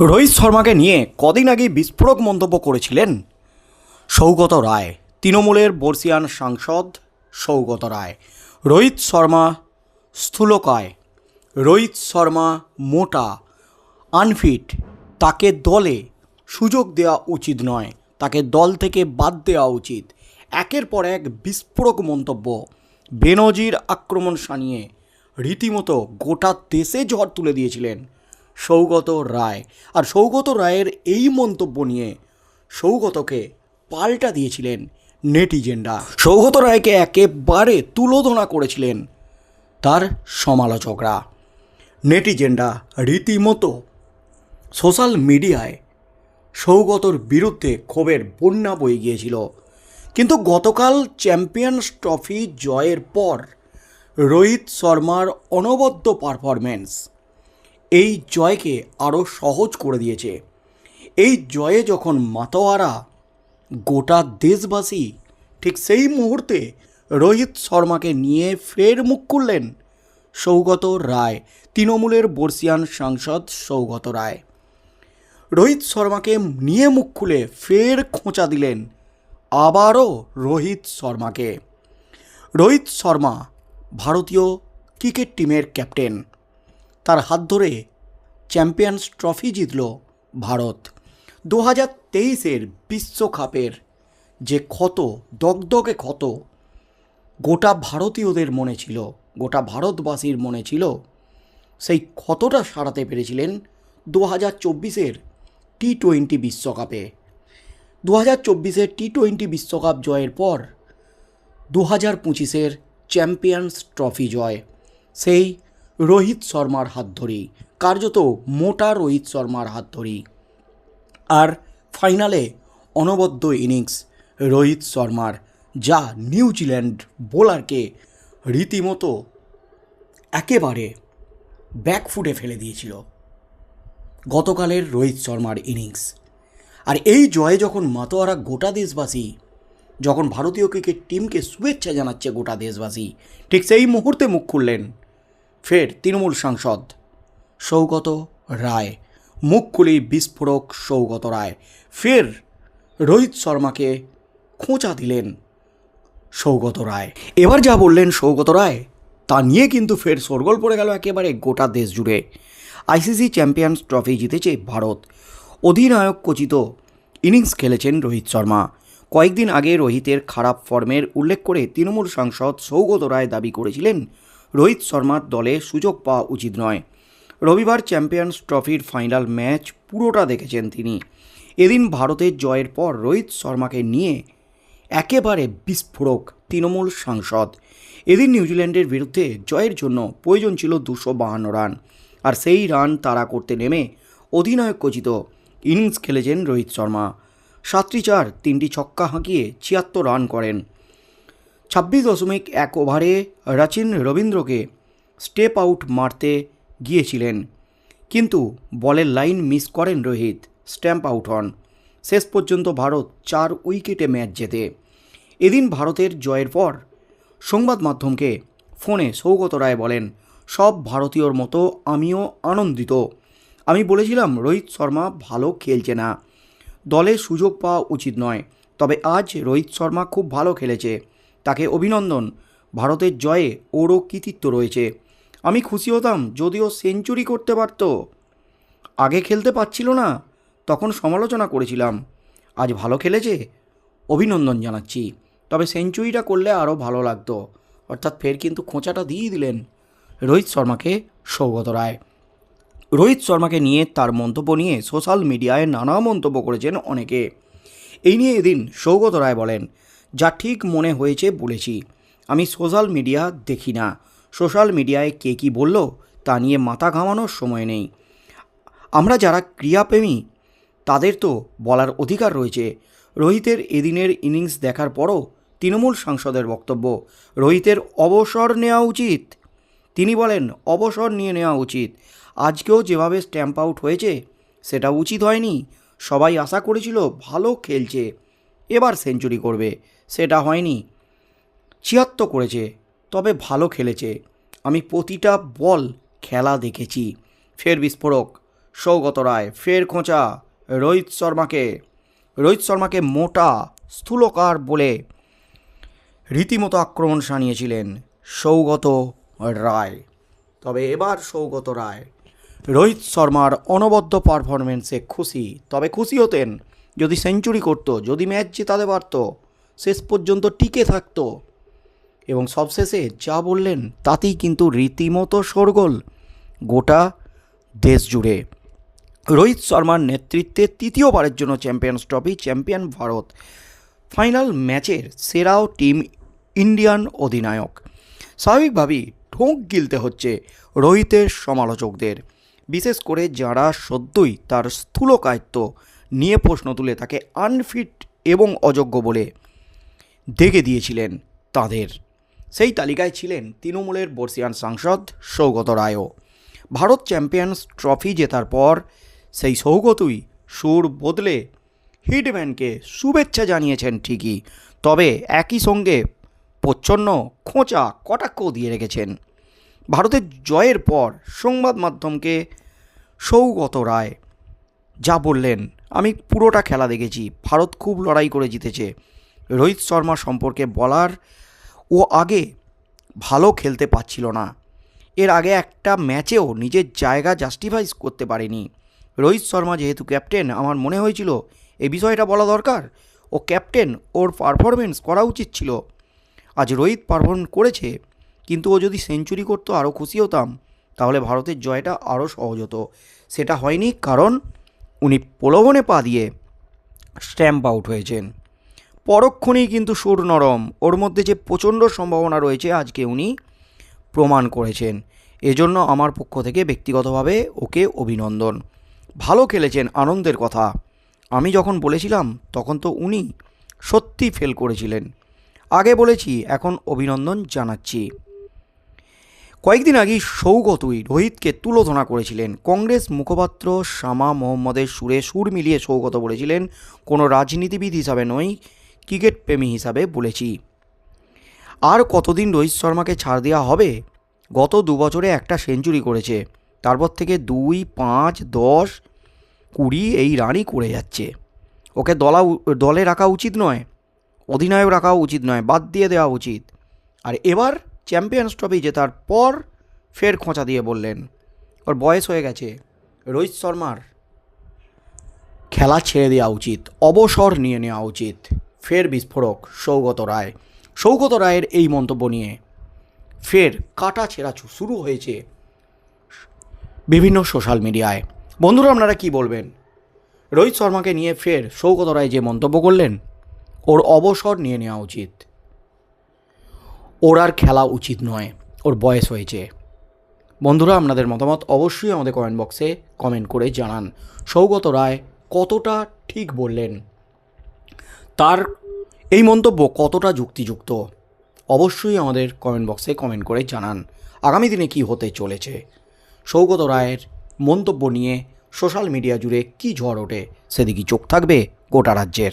রোহিত শর্মাকে নিয়ে কদিন আগে বিস্ফোরক মন্তব্য করেছিলেন সৌগত রায়। তৃণমূলের বর্ষিয়ান সাংসদ সৌগত রায়। রোহিত শর্মা স্থূলকায়। রোহিত শর্মা মোটা, আনফিট। তাকে দলে সুযোগ দেওয়া উচিত নয়। তাকে দল থেকে বাদ দেওয়া উচিত। একের পর এক বিস্ফোরক মন্তব্য। বেনজির আক্রমণ সানিয়ে রীতিমতো গোটা দেশে ঝড় তুলে দিয়েছিলেন। সৌগত রায়। আর সৌগত রায়ের এই মন্তব্য নিয়ে সৌগতকে পাল্টা দিয়েছিলেন নেটিজেনরা। সৌগত রায়কে একেবারে তুলোধনা করেছিলেন তার সমালোচকরা। নেটিজেনরা রীতিমতো সোশ্যাল মিডিয়ায় সৌগতর বিরুদ্ধে ক্ষোভের বন্যা বয়ে গিয়েছিল। কিন্তু গতকাল চ্যাম্পিয়ন্স ট্রফি জয়ের পর রোহিত শর্মার অনবদ্য পারফরমেন্স এই জয়কে আরও সহজ করে দিয়েছে। এই জয়ে যখন মাতোয়ারা গোটা দেশবাসী ঠিক সেই মুহূর্তে রোহিত শর্মাকে নিয়ে ফের মুখ খুললেন সৌগত রায়, তৃণমূলের বর্ষিয়ান সাংসদ সৌগত রায়। রোহিত শর্মাকে নিয়ে মুখ খুলে ফের খোঁচা দিলেন আবারও রোহিত শর্মাকে। রোহিত শর্মা ভারতীয় ক্রিকেট টিমের ক্যাপ্টেন। তার হাত ধরে চ্যাম্পিয়ন্স ট্রফি জিতল ভারত। দু হাজার তেইশের বিশ্বকাপের যে ক্ষত, দগদগে ক্ষত, গোটা ভারতীয়দের মনে ছিল, গোটা ভারতবাসীর মনে ছিল, সেই ক্ষতটা সারাতে পেরেছিলেন দু হাজার চব্বিশের টি টোয়েন্টি বিশ্বকাপে। দু হাজার চব্বিশের টি টোয়েন্টি বিশ্বকাপ জয়ের পর দু হাজার পঁচিশের চ্যাম্পিয়ন্স ট্রফি জয়, সেই রোহিত শর্মার হাত ধরেই, কার্যত মোটা রোহিত শর্মার হাত ধরেই। আর ফাইনালে অনবদ্য ইনিংস রোহিত শর্মার, যা নিউজিল্যান্ড বোলারকে রীতিমতো একেবারে ব্যাকফুটে ফেলে দিয়েছিল। গতকালের রোহিত শর্মার ইনিংস। আর এই জয়ে যখন মাতোয়ারা গোটা দেশবাসী, যখন ভারতীয় ক্রিকেট টিমকে শুভেচ্ছা জানাচ্ছে গোটা দেশবাসী, ঠিক সেই মুহূর্তে মুখ খুললেন ফের তৃণমূল সাংসদ সৌগত রায়। মুখ খুলেই বিস্ফোরক সৌগত রায়। ফের রোহিত শর্মাকে খোঁচা দিলেন সৌগত রায়। এবার যা বললেন সৌগত রায়, তা নিয়ে কিন্তু ফের সরগোল পড়ে গেল একেবারে গোটা দেশ জুড়ে। আইসিসি চ্যাম্পিয়ন্স ট্রফি জিতেছে ভারত। অধিনায়ক কচিত ইনিংস খেলেছেন রোহিত শর্মা। কয়েকদিন আগে রোহিতের খারাপ ফর্মের উল্লেখ করে তৃণমূল সাংসদ সৌগত রায় দাবি করেছিলেন রোহিত শর্মার দলে সুযোগ পাওয়া উচিত নয়। রবিবার চ্যাম্পিয়ন্স ট্রফির ফাইনাল ম্যাচ পুরোটা দেখেছেন তিনি। এদিন ভারতের জয়ের পর রোহিত শর্মাকে নিয়ে একেবারে বিস্ফোরক তৃণমূল সাংসদ। এদিন নিউজিল্যান্ডের বিরুদ্ধে জয়ের জন্য প্রয়োজন ছিল দুশো বাহান্ন রান। আর সেই রান তারা করতে নেমে অধিনায়ক কচিত ইনিংস খেলেছেন রোহিত শর্মা। সাতটি চার, তিনটি ছক্কা হাঁকিয়ে ছিয়াত্তর রান করেন। ছাব্বিশ দশমিক এক ওভারে রাচিন রবীন্দ্রকে স্টেপ আউট মারতে গিয়েছিলেন। কিন্তু বলের লাইন মিস করেন রোহিত, স্ট্যাম্প আউট হন। শেষ পর্যন্ত ভারত চার উইকেটে ম্যাচ জেতে। এদিন ভারতের জয়ের পর সংবাদ মাধ্যমকে ফোনে সৌগত রায় বলেন, সব ভারতীয়র মতো আমিও আনন্দিত। আমি বলেছিলাম, রোহিত শর্মা ভালো খেলছে না। দলে সুযোগ পাওয়া উচিত নয়। তবে আজ রোহিত শর্মা খুব ভালো খেলেছে। তাকে অভিনন্দন। ভারতের জয়ে ওরও কৃতিত্ব রয়েছে। আমি খুশি হতাম যদিও সেঞ্চুরি করতে পারত। আগে খেলতে পারছিল না, তখন সমালোচনা করেছিলাম। আজ ভালো খেলেছে, অভিনন্দন জানাচ্ছি। তবে সেঞ্চুরিটা করলে আরও ভালো লাগতো। অর্থাৎ ফের কিন্তু খোঁচাটা দিয়ে দিলেন রোহিত শর্মাকে সৌগত রায়। রোহিত শর্মাকে নিয়ে তার মন্তব্য নিয়ে সোশ্যাল মিডিয়ায় নানা মন্তব্য করেছেন অনেকে। এই নিয়ে এদিন সৌগত রায় বলেন যা ঠিক মনে হয়েছে বলেছি। আমি সোশ্যাল মিডিয়া দেখি না। সোশ্যাল মিডিয়ায় কে কী বলল তা নিয়ে মাথা ঘামানোর সময় নেই। আমরা যারা ক্রীড়াপ্রেমী তাদের তো বলার অধিকার রয়েছে। রোহিতের এদিনের ইনিংস দেখার পরও তৃণমূল সাংসদের বক্তব্য, রোহিতের অবসর নেওয়া উচিত। তিনি বলেন, অবসর নিয়ে নেওয়া উচিত। আজকেও যেভাবে স্ট্যাম্প আউট হয়েছে, সেটা উচিত হয়নি। সবাই আশা করেছিল ভালো খেলছে। এবার সেঞ্চুরি করবে। সেটা হয়নি। ছিয়াত্তর করেছে, তবে ভালো খেলেছে। আমি প্রতিটা বল খেলা দেখেছি। ফের বিস্ফোরক, সৌগত রায়, ফের খোঁচা, রোহিত শর্মাকে। রোহিত শর্মাকে মোটা, স্থূলকার বলে রীতিমতো আক্রমণ সানিয়েছিলেন সৌগত রায়। তবে এবার সৌগত রায়, রোহিত শর্মার অনবদ্য পারফরমেন্সে খুশি। তবে খুশি হতেন যদি সেঞ্চুরি করতো, যদি ম্যাচ জেতাতে পারত। শেষ পর্যন্ত টিকে থাকতো। এবং সবশেষে যা বললেন তাতেই কিন্তু রীতিমতো শোরগোল গোটা দেশ জুড়ে। রোহিত শর্মার নেতৃত্বে তৃতীয়বারের জন্য champions trophy, champion Bharat. Final ম্যাচের সেরাও টিম ইন্ডিয়ান অধিনায়ক। স্বাভাবিকভাবেই ঢোক গিলতে হচ্ছে রোহিতের সমালোচকদের। বিশেষ করে যারা সদ্যই তার স্থূলকায়িত্ব নিয়ে প্রশ্ন তুলে তাকে আনফিট এবং অযোগ্য বলে। দেখে দিয়েছিলেন তাদের। সেই তালিকায় ছিলেন তৃণমূলের বর্ষিয়ান সাংসদ সৌগত রায়ও। ভারত চ্যাম্পিয়ন্স ট্রফি জেতার পর সেই সৌগতই সুর বদলে হিটম্যানকে শুভেচ্ছা জানিয়েছেন ঠিকই, তবে একই সঙ্গে প্রচ্ছন্ন খোঁচা, কটাক্ষ দিয়ে রেখেছেন। ভারতের জয়ের পর সংবাদ মাধ্যমকে সৌগত রায়, যা বললেন, আমি পুরোটা খেলা দেখেছি। ভারত খুব লড়াই করে জিতেছে। রোহিত শর্মা সম্পর্কে বলার ও আগে ভালো খেলতে পারছিল না। এর আগে একটা ম্যাচেও নিজের জায়গা জাস্টিফাইজ করতে পারেনি। রোহিত শর্মা যেহেতু ক্যাপ্টেন আমার মনে হয়েছিল এই বিষয়টা বলা দরকার। ও ক্যাপ্টেন ওর পারফরমেন্স করা উচিত ছিল। আজ রোহিত পারফর্ম করেছে, কিন্তু ও যদি সেঞ্চুরি করতো আরও খুশি হতাম। তাহলে ভারতের জয়টা আরও সহজ হতো। সেটা হয়নি কারণ উনি প্রলোভনে পা দিয়ে স্ট্যাম্প আউট হয়েছেন। পরক্ষণেই কিন্তু সুর নরম। ওর মধ্যে যে প্রচণ্ড সম্ভাবনা রয়েছে আজকে উনি প্রমাণ করেছেন। এজন্য আমার পক্ষ থেকে ব্যক্তিগতভাবে ওকে অভিনন্দন। ভালো খেলেছেন আনন্দের কথা। আমি যখন বলেছিলাম, তখন তো উনি সত্যি ফেল করেছিলেন। আগে বলেছি, এখন অভিনন্দন জানাচ্ছি। কয়েকদিন আগেই সৌগতই রোহিতকে তুলোধনা করেছিলেন। কংগ্রেস মুখপাত্র শামা মোহাম্মদের সুরে সুর মিলিয়ে সৌগত বলেছিলেন, কোনো রাজনীতিবিদ হিসাবে নয় ক্রিকেট প্রেমী হিসাবে বলেছি। আর কতদিন রোহিত শর্মাকে ছাড় দেওয়া হবে? গত দু বছরে একটা সেঞ্চুরি করেছে। তারপর থেকে দুই, পাঁচ, দশ, কুড়ি এই রানই করে যাচ্ছে। ওকে দলা দলে রাখা উচিত নয়, অধিনায়ক রাখা উচিত নয়, বাদ দিয়ে দেওয়া উচিত। আর এবার চ্যাম্পিয়ন্স ট্রফি জেতার পর ফের খোঁচা দিয়ে বললেন, ওর বয়স হয়ে গেছে, রোহিত শর্মার খেলা ছেড়ে দেওয়া উচিত, অবসর নিয়ে নেওয়া উচিত। ফের বিস্ফোরক সৌগত রায়। সৌগত রায়ের এই মন্তব্য নিয়ে ফের কাটা ছেঁড়াছু শুরু হয়েছে বিভিন্ন সোশ্যাল মিডিয়ায়। বন্ধুরা, আপনারা কি বলবেন? রোহিত শর্মাকে নিয়ে ফের সৌগত রায় যে মন্তব্য করলেন, ওর অবসর নিয়ে নেওয়া উচিত। ওর আর খেলা উচিত নয়, ওর বয়স হয়েছে। বন্ধুরা, আপনাদের মতামত অবশ্যই আমাদের কমেন্ট বক্সে কমেন্ট করে জানান। সৌগত রায় কতটা ঠিক বললেন? তার এই মন্তব্য কতটা যুক্তিযুক্ত? অবশ্যই আমাদের কমেন্ট বক্সে কমেন্ট করে জানান। আগামী দিনে কি হতে চলেছে? সৌগত রায়ের মন্তব্য নিয়ে সোশ্যাল মিডিয়া জুড়ে কি ঝড় ওঠে? সেদিকে চোখ থাকবে গোটা রাজ্যের?